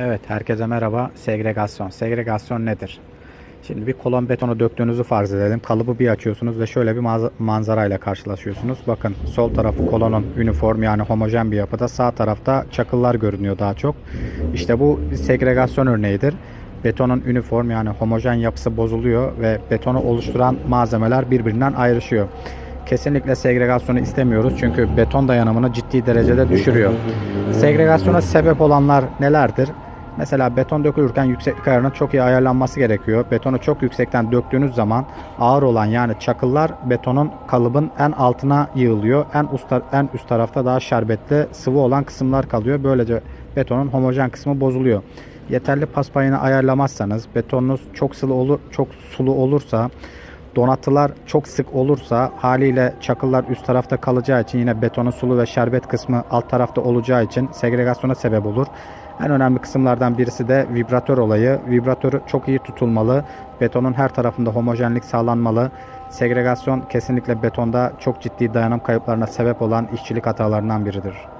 Evet, herkese merhaba. Segregasyon. Segregasyon nedir? Şimdi bir kolon betonu döktüğünüzü farz edelim. Kalıbı bir açıyorsunuz ve şöyle bir manzarayla karşılaşıyorsunuz. Bakın sol tarafı kolonun üniform yani homojen bir yapıda. Sağ tarafta çakıllar görünüyor daha çok. İşte bu bir segregasyon örneğidir. Betonun üniform yani homojen yapısı bozuluyor ve betonu oluşturan malzemeler birbirinden ayrışıyor. Kesinlikle segregasyonu istemiyoruz çünkü beton dayanımını ciddi derecede düşürüyor. Segregasyona sebep olanlar nelerdir? Mesela beton dökülürken yükseklik ayarının çok iyi ayarlanması gerekiyor. Betonu çok yüksekten döktüğünüz zaman ağır olan yani çakıllar betonun kalıbın en altına yığılıyor. En üst, en üst tarafta daha şerbetli sıvı olan kısımlar kalıyor. Böylece betonun homojen kısmı bozuluyor. Yeterli pas payını ayarlamazsanız betonunuz çok sıvı olur, çok sulu olursa Donatılar çok sık olursa haliyle çakıllar üst tarafta kalacağı için yine betonun sulu ve şerbet kısmı alt tarafta olacağı için segregasyona sebep olur. En önemli kısımlardan birisi de vibratör olayı. Vibratörü çok iyi tutulmalı. Betonun her tarafında homojenlik sağlanmalı. Segregasyon kesinlikle betonda çok ciddi dayanım kayıplarına sebep olan işçilik hatalarından biridir.